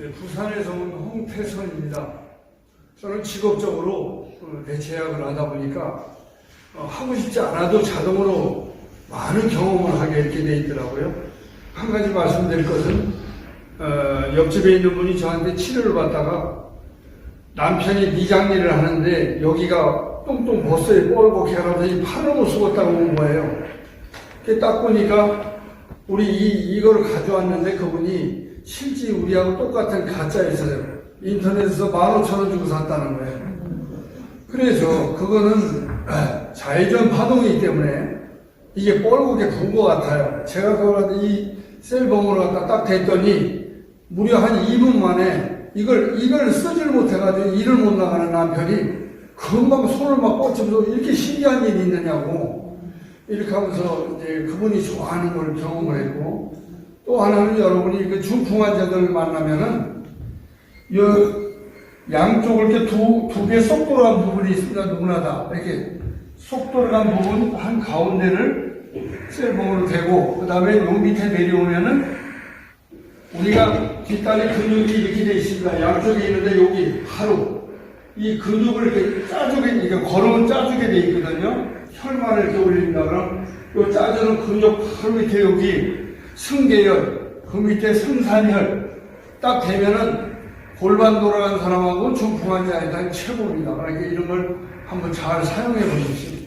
네, 부산에서 온 홍태선입니다. 저는 직업적으로 어, 대체학을 하다 보니까 어, 하고 싶지 않아도 자동으로 많은 경험을 하게 이렇게 돼 있더라고요. 한 가지 말씀드릴 것은 어, 옆집에 있는 분이 저한테 치료를 받다가 남편이 미장일을 하는데 여기가 똥똥 벗어요 뻘겋게 이 팔을 못 쓰겠다고 온 거예요. 그딱 보니까 우리 이, 이거를 가져왔는데 그분이 실제 우리하고 똑같은 가짜였어요. 인터넷에서 15,000원 주고 샀다는 거예요. 그래서 그거는 아, 자회전 파동이기 때문에 이게 뻘겋게 부은 것 같아요. 제가 그걸 이 셀봉으로 갖다 딱 댔더니 무려 한 2분 만에 이걸, 이걸 쓰질 못해가지고 일을 못 나가는 남편이 금방 손을 막 뻗치면서 이렇게 신기한 일이 있느냐고 이렇게 하면서 이제 그분이 좋아하는 걸 경험을 했고 또 하나는 여러분이 그 중풍 환자들 만나면은 요 양쪽을 이렇게 두, 두개쏙 돌아간 부분이 있습니다. 누구나 다. 이렇게 쏙 돌아간 부분 한 가운데를 셀봉으로 대고, 그 다음에 요 밑에 내려오면은 우리가 뒷다리 근육이 이렇게 돼 있습니다. 양쪽에 있는데 여기 하루. 이 근육을 이렇게 짜주게, 이게 걸으면 짜주게 돼 있거든요. 혈관을 이렇게 올립니다. 그럼 요 짜주는 근육 바로 밑에 여기 승계열, 그 밑에 승산혈 딱 되면은 골반 돌아간 사람하고 중풍 환자에 대한 최고입니다. 그러니까 이런 걸 한번 잘 사용해 보십시오.